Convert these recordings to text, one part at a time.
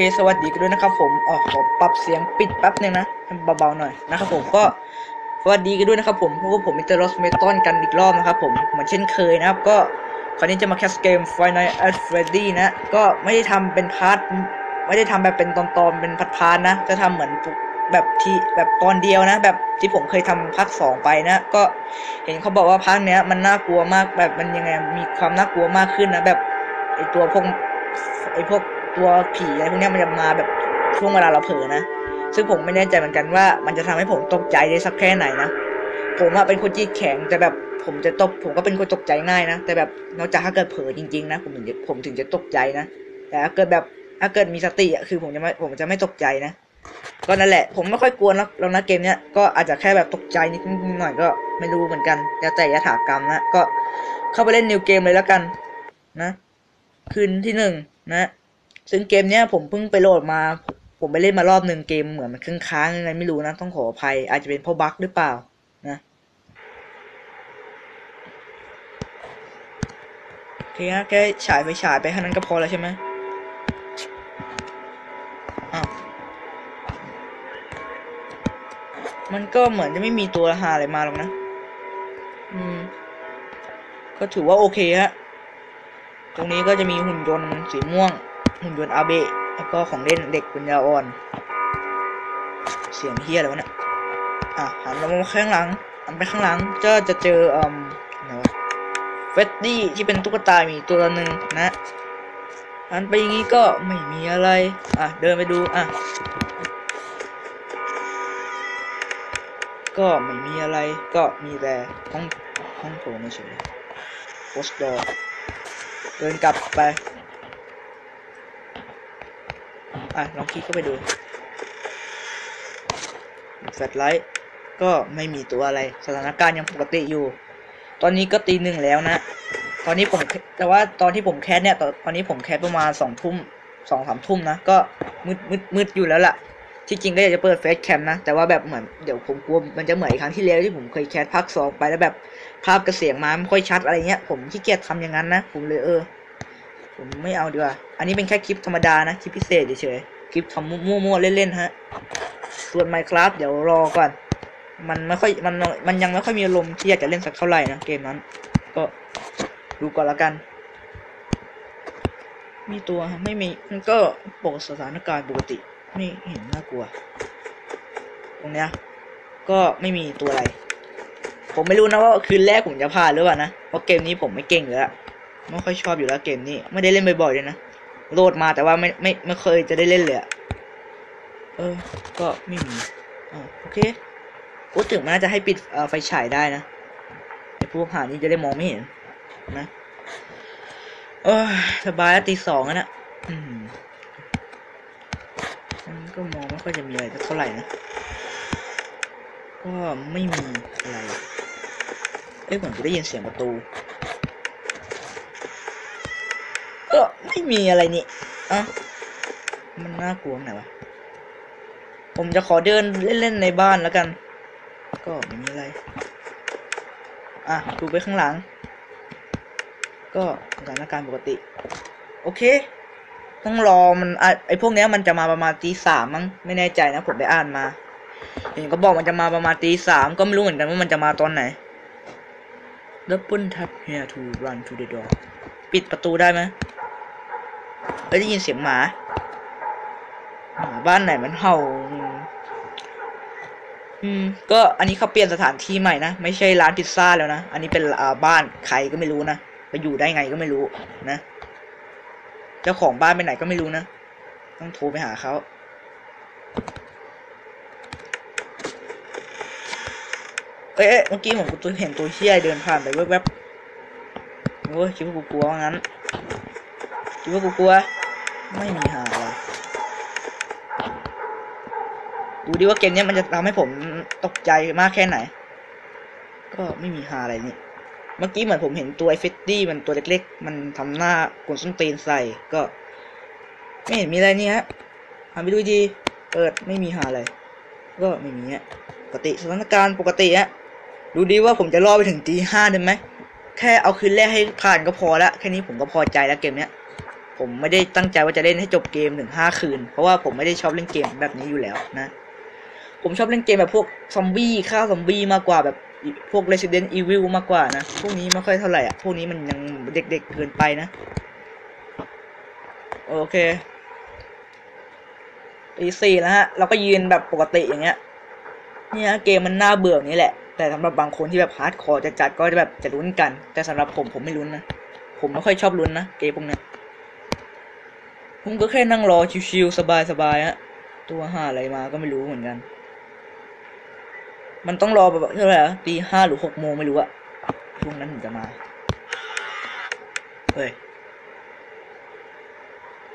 เคสวัสดีกันด้วยนะครับผมอ๋อขอปรับเสียงปิดแป๊บนึงนะเบาๆหน่อยนะครับผมก็สวัสดีกันด้วยนะครับผมพวกผมมิสเตอร์รอสเมตอนกันอีกรอบนะครับผมเหมือนเช่นเคยนะครับก็คราวนี้จะมาแคสเกม Five Nights at Freddy นะ ก็ไม่ได้ทำเป็นพาร์ทไม่ได้ทำแบบเป็นตอนๆเป็นพาร์ทๆนะ จะทำเหมือนแบบที่แบบตอนเดียวนะ แบบที่ผมเคยทำภาคสองไปนะ ก็เห็นเขาบอกว่าภาคเนี้ยมันน่ากลัวมากแบบมันยังไงมีความน่ากลัวมากขึ้นนะ แบบไอตัวพวกไอพวก ตัวผีอะไรพวกเนี้ยมันจะมาแบบช่วงเวลาเราเผลอนะ ซึ่งผมไม่แน่ใจเหมือนกันว่า มันจะทำให้ผมตกใจได้สักแค่ไหนนะ ผมอะเป็นคนจิตแข็งแต่แบบผมจะตก ผมก็เป็นคนตกใจง่ายนะ แต่แบบนอกจากถ้าเกิดเผลอจริงๆนะ ผมถึงจะผมถึงจะตกใจนะ แต่ถ้าเกิดแบบถ้าเกิดมีสติอะคือผมจะไม่ผมจะไม่ตกใจนะก็นั่นแหละ ผมไม่ค่อยกลัวนะแล้วนะเกมเนี้ยก็อาจจะแค่แบบตกใจนิดหน่อยก็ไม่รู้เหมือนกันแล้วแต่ยถากรรมนะก็เข้าไปเล่นนิวเกมเลยแล้วกัน นะ คืนที่หนึ่งนะ ซึ่งเกมเนี้ยผมเพิ่งไปโหลดมา ผมไปเล่นมารอบหนึ่งเกมเหมือนมันค้างค้างยังไงไม่รู้นะต้องขออภัย อาจจะเป็นเพราะบั๊กหรือเปล่านะโอเคนะแค่ฉายไปฉายไปแค่นั้นก็พอแล้วใช่ไหมอ้าวมันก็เหมือนจะไม่มีตัวหาอะไรมาหรอกนะ อืม ก็ถือว่าโอเคฮะ ตรงนี้ก็จะมีหุ่นยนต์สีม่วง หุ่นยนต์อาเบะแล้วก็ของเล่นเด็กปัญญาอ่อน เสียงเฮียอะไรวะเนี่ยอะหันลงมาข้างหลังหันไปข้างหลังก็จะเจออืมไหนวะเฟดดี้ที่เป็นตุ๊กตามีตัวหนึ่งนะหันไปอย่างงี้ก็ไม่มีอะไร อะเดินไปดูอะก็ไม่มีอะไรก็มีแต่ห้องห้องโถงเฉยโพสต์ดอเดินกลับไป อะลองคลิกเข้าไปดูแฟลชไลท์ก็ไม่มีตัวอะไรสถานการณ์ยังปกติอยู่ ตอนนี้ก็ตีหนึ่งแล้วนะ ตอนนี้ผมแต่ว่าตอนที่ผมแคสเนี่ย ตอนนี้ผมแคสประมาณสองทุ่มสองสามทุ่มนะ ก็มืดมืดมืดอยู่แล้วล่ะ ที่จริงก็อยากจะเปิดเฟซแคมนะ แต่ว่าแบบเหมือนเดี๋ยวผมกลัวมันจะเหมือนครั้งที่แล้วที่ผมเคยแคสภาคสองไปแล้วแบบภาพกระเสียงมาไม่ค่อยชัดอะไรเงี้ย ผมขี้เกียจทำอย่างนั้นนะ ผมเลยเออ ผมไม่เอาดีกว่า อันนี้เป็นแค่คลิปธรรมดานะ คลิปพิเศษเฉยๆ คลิปทำมั่วๆเล่นๆฮะ ส่วน Minecraft เดี๋ยวรอก่อน มันไม่ค่อย มัน มันยังไม่ค่อยมีอารมณ์ที่อยากจะเล่นสักเท่าไหร่นะเกมนั้น ก็ดูก่อนล้วกัน มีตัวไม่มี มันก็ปกสถานการณ์ปกติ ไม่เห็นน่ากลัว ตรงเนี้ย ก็ไม่มีตัวอะไร ผมไม่รู้นะว่าคืนแรกผมจะผ่านหรือเปล่านะ เพราะเกมนี้ผมไม่เก่งเลยอะ ไม่ค่อยชอบอยู่แล้วเกมนี้ ไม่ได้เล่นบ่อยๆเลยนะโหลดมาแต่ว่าไม่ไม่ไม่เคยจะได้เล่นเลยอะเออ ก็ไม่มีอ่าโอเคพูดถึงมันน่าจะให้ปิดไฟฉายได้นะไอพวกหานี้จะได้มองไม่เห็นนะเออสบายแล้วตีสองแล้วนะอืมก็มองไม่ค่อยจะมีอะไรเท่าไหร่นะ ก็ไม่มีอะไร เอ้ยเหมือนกูได้ยินเสียงประตู ไม่มีอะไรนี่อะมันน่ากลัวไหนวะ ผมจะขอเดินเล่นๆในบ้านแล้วกัน ก็ไม่มีอะไร อะดูไปข้างหลัง ก็สถานการณ์ปกติ โอเค ต้องรอมันไอพวกเนี้ยมันจะมาประมาณตีสามมั้ง ไม่แน่ใจนะผมไปอ่านมา เห็นก็บอกมันจะมาประมาณตีสามก็ไม่รู้เหมือนกันว่ามันจะมาตอนไหน Double tap here to run to the door ปิดประตูได้ไหม เอ้ยได้ยินเสียงหมา หมาบ้านไหนมันเห่า อืม ก็อันนี้เขาเปลี่ยนสถานที่ใหม่นะ ไม่ใช่ร้านพิซซ่าแล้วนะ อันนี้เป็นอ่าบ้านใครก็ไม่รู้นะไปอยู่ได้ไงก็ไม่รู้นะ เจ้าของบ้านไปไหนก็ไม่รู้นะ ต้องโทรไปหาเขาเอ้ยเมื่อกี้ผมตัวเห็นตัวเชี่ยเดินผ่านไปแวบๆโอ้ยคิดว่ากูกลัวว่างั้นคิดว่ากูกลัว ไม่มีหาอะดูดิว่าเกมเนี้ยมันจะทำให้ผมตกใจมากแค่ไหน ก็ไม่มีหาอะไรนี่ เมื่อกี้เหมือนผมเห็นตัวไอเฟตตี้มันตัวเล็กๆ มันทำหน้ากวนส้นตีนใส่ ก็ ไม่เห็นมีอะไรนี่ฮะหาไปดูดีเปิดไม่มีหาอะไร ก็ไม่มีฮะปกติสถานการณ์ปกติฮะ ดูดีว่าผมจะรอไปถึงตีห้าได้ไหม แค่เอาคืนแรกให้ผ่านก็พอละ แค่นี้ผมก็พอใจแล้วเกมเนี้ย ผมไม่ได้ตั้งใจว่าจะเล่นให้จบเกมถึงห้าคืน เพราะว่าผมไม่ได้ชอบเล่นเกมแบบนี้อยู่แล้วนะ ผมชอบเล่นเกมแบบพวกซอมบี้ฆ่าซอมบี้มากกว่าแบบพวก Resident Evil มากกว่านะ พวกนี้ไม่ค่อยเท่าไหร่อะ พวกนี้มันยังเด็กๆเกินไปนะ โอเคตีสี่แล้วฮะ เราก็ยืนแบบปกติอย่างเงี้ย เนี่ยเกมมันน่าเบื่อนี้แหละ แต่สำหรับบางคนที่แบบฮาร์ดคอร์จะจัดก็จะแบบจะลุ้นกัน แต่สำหรับผมผมไม่ลุ้นนะ ผมไม่ค่อยชอบลุ้นนะเกมพวกนี้ ผมก็แค่นั่งรอชิวๆสบายๆฮะตัวห้าอะไรมาก็ไม่รู้เหมือนกัน มันต้องรอแบบเท่าไหร่ตีห้าหรือหกโมงไม่รู้อะช่วงนั้นถึงจะมาเฮ้ย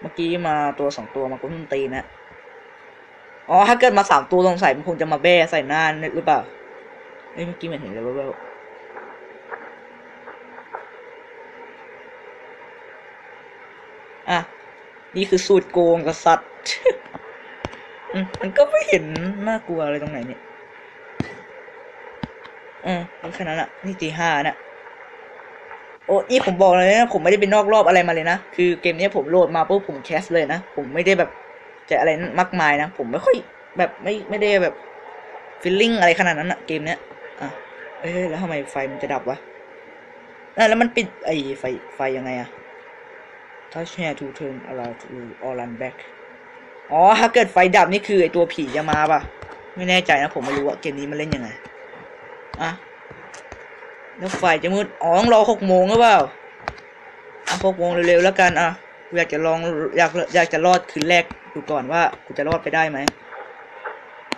เมื่อกี้มาตัวสองตัวมากุ้นตีนะอ๋อถ้าเกิดมาสามตัวสงสัยมันคงจะมาแบ้ใส่หน้าหรือเปล่าเอ้ยเมื่อกี้มันเห็นเลยว่า อะ นี่คือสูตรโกงกษัตริย์มันก็ไม่เห็นน่ากลัวอะไรตรงไหนเนี่ยอืมแค่นั้นอะนี่ตีห้านะโอ้นี่ผมบอกเลยนะ ผมไม่ได้ไปนอกรอบอะไรมาเลยนะ คือเกมนี้ผมโหลดมาปุ๊บผมแคสเลยนะ ผมไม่ได้แบบจะอะไรมากมายนะ ผมไม่ค่อยแบบไม่ไม่ได้แบบฟีลลิ่งอะไรขนาดนั้นอะเกมเนี้ย อะ เอ้ยแล้วทำไมไฟมันจะดับวะอะแล้วมันปิดไอ้ไฟไฟยังไงอะ touch here to turn around to or run back อ๋อ ถ้าเกิดไฟดับนี่คือไอตัวผีจะมาป่ะ ไม่แน่ใจนะผมไม่รู้ว่าเกมนี้มันเล่นยังไง อะ แล้วไฟจะมืด อ๋อต้องรอหกโมงหรือเปล่า อะหกโมงเร็วๆแล้วกัน อะ อยากจะลอง อยาก อยากจะรอดคืนแรกดูก่อนว่ากูจะรอดไปได้ไหม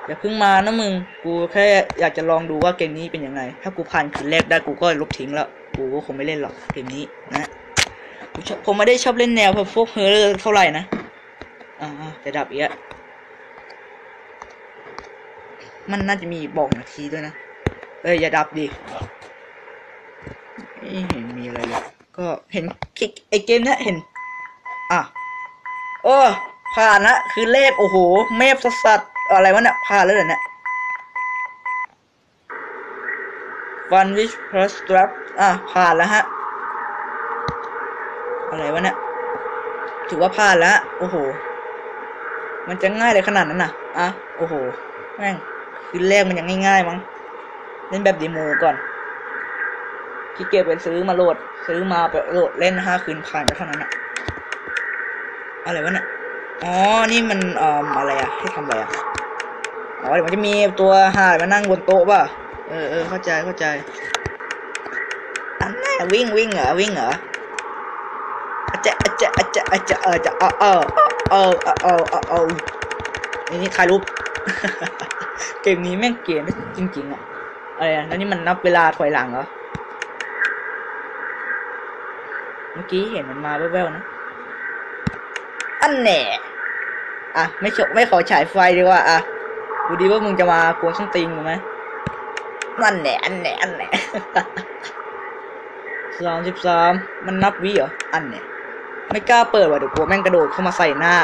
อย่าเพิ่งมานะมึง กูแค่อยากจะลองดูว่าเกมนี้เป็นยังไง ถ้ากูผ่านคืนแรกได้กูก็ลบทิ้งแล้ว กูก็คงไม่เล่นหรอกเกมนี้นะ ผมไม่ได้ชอบเล่นแนวพวกเฮอร์เรอร์เท่าไหร่นะ อ่าจะดับอีกมันน่าจะมีบอกนาทีด้วยนะ เอ้ยอย่าดับดิไม่เห็นมีอะไรเลย ก็เห็นคลิกไอเกมเนี้ยเห็น อะโอ้ผ่านนะคือเลขโอ้โห เมฟสัสอะไรวะเนี่ยผ่านแล้วเหรอเนี่ย One wish plus strap อะผ่านแล้วฮะ อะไรวะเนี่ยถือว่าพลาดแล้วโอ้โห มันจะง่ายเลยขนาดนั้นน่ะอะโอ้โหแม่งคือแรกมันยังง่ายๆมั้งเล่นแบบดีโมก่อนที่เก็บไปซื้อมาโหลด ซื้อมาไปโหลดเล่นห้าคืนผ่านไปเท่านั้นอะอะไรวะเนี่ยอ๋อ นี่มันเอ่ออะไรอะให้ทำอะไรอะอ๋อเดี๋ยวมันจะมีตัวห่ามานั่งบนโต๊ะป่ะเออเออเข้าใจเข้าใจอันนี้วิ่งวิ่งเหรอวิ่งเหรอ จจะอาจจะอาจจะอาจจะเออจะเออเออเออเออเออเออออนี่ถ่ายรูปเกมนี้แม่งเกมจริงๆอะอะไรอะแล้วนี่มันนับเวลาถอยหลังเหรอ เมื่อกี้เห็นมันมาแว่วๆนะ อันแหน่อะไม่ชไม่ขอฉายไฟดีกว่าอะดูดีว่ามึงจะมากวนส้นตีนกูไหมนั่นแหน่อันแหน่อันแหน่สามสิบสามมันนับวิเหรอ อันเนี่ย ไม่กล้าเปิดว่ะเดี๋ยวกลัวแม่งกระโดดเข้ามาใส่หน้า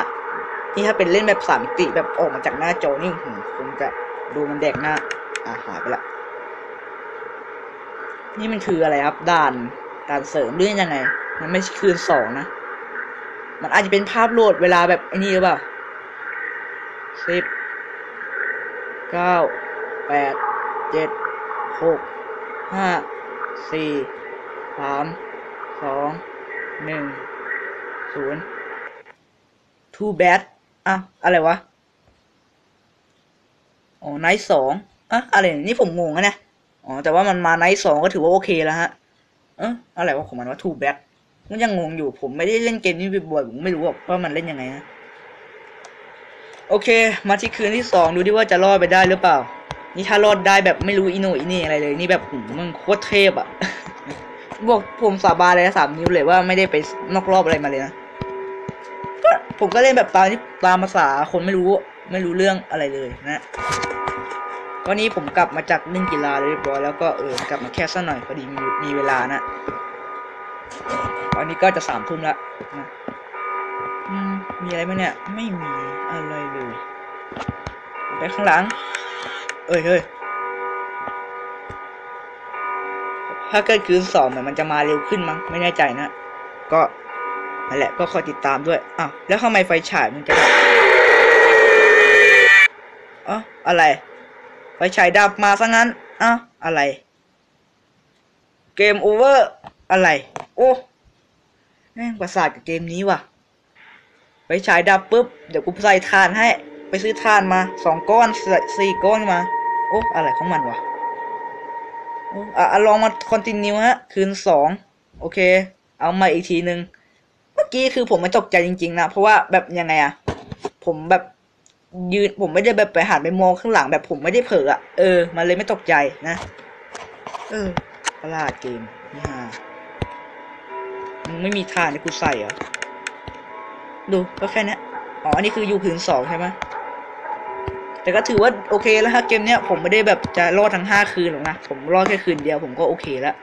นี่ถ้าเป็นเล่นแบบสามมิติแบบออกมาจากหน้าจอนี่หืมคงจะดูมันแดกหน้าอ่าหายไปละ นี่มันคืออะไรครับด่านด่านเสริมหรือยังไง มันไม่ใช่คืนสองนะ มันอาจจะเป็นภาพโหลดเวลาแบบไอ้นี่หรือเปล่าสิบเก้าแปดเจ็ดหกห้าสี่สามสองหนึ่ง ศูนย์ too bad อะ อะไรวะ อ๋อไนท์สองอะ อะไร นี่ผมงงอะเนี่ยอ๋อ แต่ว่ามันมาไนท์สองก็ถือว่าโอเคแล้วฮะ เอออะไรวะของมันว่า too bad มันยังงงอยู่ ผมไม่ได้เล่นเกมนี้บ่อยผมไม่รู้ว่ามันเล่นยังไงนะโอเค มาที่คืนที่สองดูดิว่าจะรอดไปได้หรือเปล่า นี่ถ้ารอดได้แบบไม่รู้อีโนอีนี่อะไรเลย นี่แบบหูมันโคตรเทพอะบอกผมสาบานเลยสามนิ้วเลยว่าไม่ได้ไปนอกรอบอะไรมาเลยนะ ก็ผมก็เล่นแบบตามที่ตามภาษาคนไม่รู้ไม่รู้เรื่องอะไรเลยนะก็นี้ผมกลับมาจากเล่นกีฬาเรียบร้อยแล้วก็เออกลับมาแค่สักหน่อยพอดีมีมีเวลานะตอนนี้ก็จะสามทุ่มล้วนะมมีอะไรไหมเนี่ย ไม่มีอะไรเลยไปข้างหลัง เอ้ยเฮ้ยถ้าเกิดคืนสองเหมือนมันจะมาเร็วขึ้นมั้งไม่แน่ใจนะ ก็ นั่นแหละก็คอยติดตามด้วยอ้าวแล้วทำไมไฟฉายมันจะดับอ๋ออะไร ไฟฉายดับมาซะงั้นอ้าวอะไร เกมโอเวอร์อะไร โอ้แม่งประสาทกับเกมนี้ว่ะ ไฟฉายดับปุ๊บ เดี๋ยวกูใส่ถ่านให้ ไปซื้อถ่านมาสองก้อนใส่สี่ก้อนมา โอ้อะไรของมันวะโอ้อะอะลองมาคอนติเนียฮะ คืนสอง โอเค เอามาอีกทีหนึ่ง กี้คือผมไม่ตกใจจริงๆนะ เพราะว่าแบบยังไงอะผมแบบยืนผมไม่ได้แบบไปหันไปมองข้างหลังแบบผมไม่ได้เผลออะเออ มันเลยไม่ตกใจนะ เออประหลาดเกมนี่ฮะมึงไม่มีทานให้กูใส่เหรอ ดูก็แค่นี้อ๋อ อันนี้คืออยู่ผืนสองใช่ไหมแต่ก็ถือว่าโอเคแล้วฮะเกมเนี้ยผมไม่ได้แบบจะรอดทั้งห้าคืนหรอกนะ ผมรอดแค่คืนเดียวผมก็โอเคแล้ว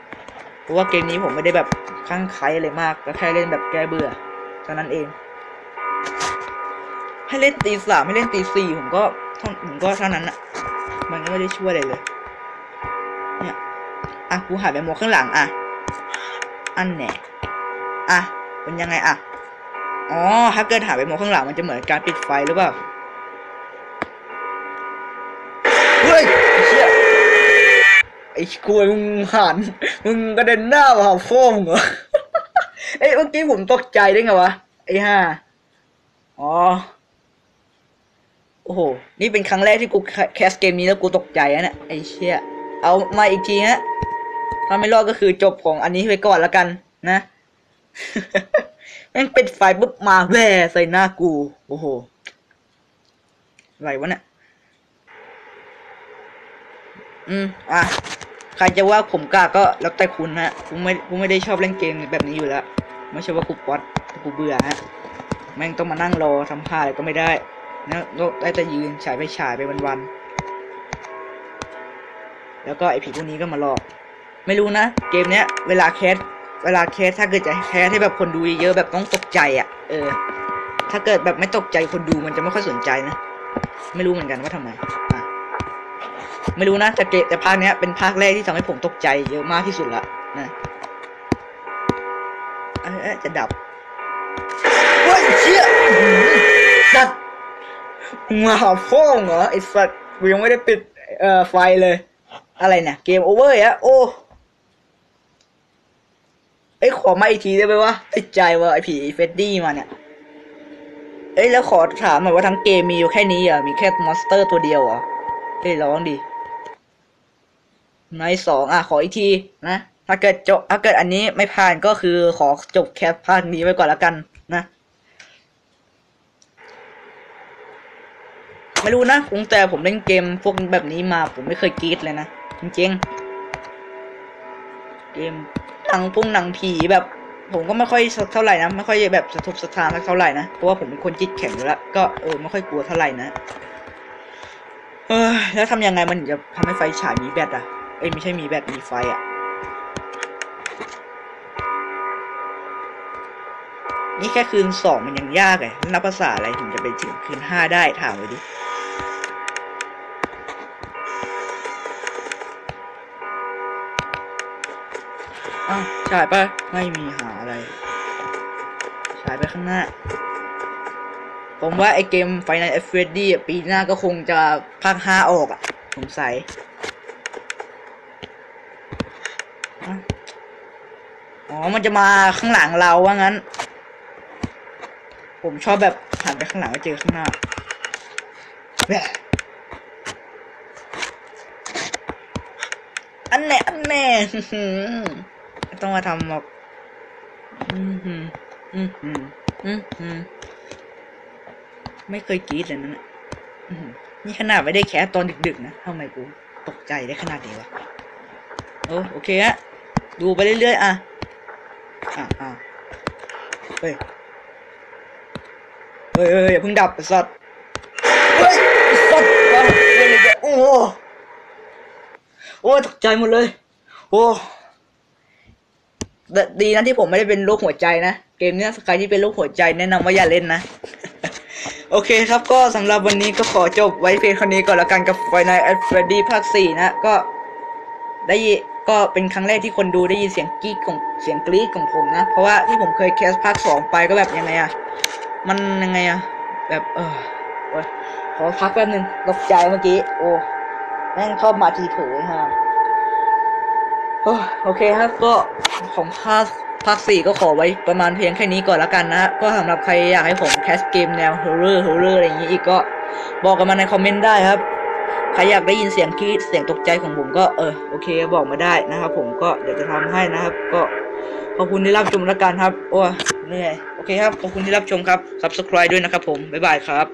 ราะว่าเกมนี้ผมไม่ได้แบบคลั่งไคล้อะไรมาก ก็แค่เล่นแบบแก้เบื่อเท่านั้นเอง ให้เล่นตีสามให้เล่นตีสี่ผมก็ท่าผมก็เท่านั้นอะมันก็ไม่ได้ช่วยอะไรเลย เนี่ย อะกูหายไปมองข้างหลังอะ อันแหน่อะเป็นยังไงอะ อ๋อ ถ้าเกิดหายไปมองข้างหลังมันจะเหมือนการปิดไฟหรือเปล่า ไอ้กล้วยมึงหันมึงกระเด็นหน้ามาหาโฟมเหรอเอ้ยเมื่อกี้ผมตกใจได้ไงวะไอ้ห่าอ๋อโอ้โห นี่เป็นครั้งแรกที่กูแคสเกมนี้แล้วกูตกใจนะเนี่ยไอ้เชี่ยเอามาอีกทีฮะถ้าไม่รอดก็คือจบของอันนี้ไปก่อนแล้วกันนะแม่งปิดไฟปุ๊บมาแหว่ใส่หน้ากู โอ้โห อะไรวะเนี่ย อืม อะ ครจะว่าผมกล้าก็แล้วแต่คุณฮะกูไม่กูไม่ได้ชอบเล่นเกมแบบนี้อยู่แล้ว ไม่ใช่ว่ากูป๊อตแต่กูเบื่อฮะแม่งต้องมานั่งรอทำผ้าอะไรก็ไม่ได้นะได้แต่ยืนฉายไปฉายไปวันๆแล้วก็ไอผีพวกนี้ก็มาหลอก ไม่รู้นะ เกมเนี้ยเวลาแคสเวลาแคสถ้าเกิดจะแคสให้แบบคนดูเยอะแบบต้องตกใจอะ่ะ เออ ถ้าเกิดแบบไม่ตกใจคนดูมันจะไม่ค่อยสนใจนะ ไม่รู้เหมือนกันว่าทำไม ไม่รู้นะแต่เกแต่ภาคเนี้ยเป็นภาคแรกที่ทำให้ผมตกใจเยอะมากที่สุดละนะจะดับเฮ้ยเชี่ยสัตว์มาหาฟ้องเหรอไอสัตว์กูยังไม่ได้ปิดเอ่อไฟเลย อะไรเนี่ยเกมโอเวอร์อะโอ้เอ้ยขอมาอีกทีได้ไหมวะติดใจว่าไอผีเฟดดี้มาเนี่ย เอ้ยแล้วขอถามหน่อยว่าทั้งเกมมีอยู่แค่นี้เหรอะมีแค่มอนสเตอร์ตัวเดียวเหรอเอ้ยร้องดิ ในสองอะขออีกทีนะ ถ้าเกิดจบถ้าเกิดอันนี้ไม่ผ่านก็คือขอจบแคปภาคนี้ไว้ก่อนแล้วกันนะไม่รู้นะคงแต่ผมเล่นเกมพวกแบบนี้มาผมไม่เคยกรีดเลยนะ จริงๆ เกมหนังพุ่งหนังผีแบบ ผมก็ไม่ค่อยเท่าไหร่นะ ไม่ค่อยแบบสะทกสะทานสักเท่าไหร่นะ เพราะว่าผมเป็นคนจิตแข็งอยู่แล้ว ก็เออไม่ค่อยกลัวเท่าไหร่นะ เออแล้วทำยังไงมันจะทำให้ไฟฉายมีแบตอะ เอ้ยไม่ใช่มีแบตมีไฟอะ นี่แค่คืนสองมันยังยากเลยนับภาษาอะไรถึงจะไปถึงคืนห้าได้ถามเลยดิอ้าวฉายไปไม่มีหาอะไรฉายไปข้างหน้า ผมว่าไอเกม Final F Freddy อะปีหน้าก็คงจะภาคห้าออกอะสงสัยอ้าวอ๋อ มันจะมาข้างหลังเราว่างั้น ผมชอบแบบหันไปข้างหลังแล้วเจอข้างหน้าแหม่อันแน่อันแน่อื้อหือไม่ต้องมาทำหรอกไม่เคยกรีดเลยนั่นน่ะอื้อหือนี่ขนาดไม่ได้แคสตอนดึกๆนะทำไมกูตกใจได้ขนาดนี้วะโอ้โอเคฮะดูไปเรื่อยๆอะ อะอะเฮ้ย เฮ้ยเฮ้ยอย่าเพิ่งดับไอ้สัตว์เฮ้ยไอ้สัตว์เฮ้ยเลยโอ้โหโอ้ตกใจหมดเลย โอ้แต่ดีนะที่ผมไม่ได้เป็นโรคหัวใจนะ เกมเนี้ยใครที่เป็นโรคหัวใจแนะนำว่าอย่าเล่นนะ โอเคครับก็สำหรับวันนี้ก็ขอจบไว้เพียงเท่านี้ก่อนละกันกับ Final Fantasy ภาค 4 นะ ก็ได้ยิ ก็เป็นครั้งแรกที่คนดูได้ยินเสียงกรี๊ดของเสียงกรี๊ดของผมนะ เพราะว่าที่ผมเคยแคสภาคสองไปก็แบบยังไงอะมันยังไงอะแบบเออโอ๊ยขอพักแป๊บนึงตกใจเมื่อกี้ โอ้แม่งชอบมาทีเผลอฮะโอ้โอเคครับก็ของภาคภาคสี่ก็ขอไว้ประมาณเพียงแค่นี้ก่อนละกันนะก็สำหรับใครอยากให้ผมแคสเกมแนวฮอร์เรอร์ฮอร์เรอร์อะไรอย่างนี้อีกก็บอกกันมาในคอมเมนต์ได้ครับ ใครอยากได้ยินเสียงกรีดเสียงตกใจของผมก็เออโอเคบอกมาได้นะครับ ผมก็เดี๋ยวจะทำให้นะครับ ก็ขอบคุณที่รับชมละกันครับ โอ้เหนื่อยโอเคครับขอบคุณที่รับชมครับ subscribe ด้วยนะครับผมบ๊ายบายครับ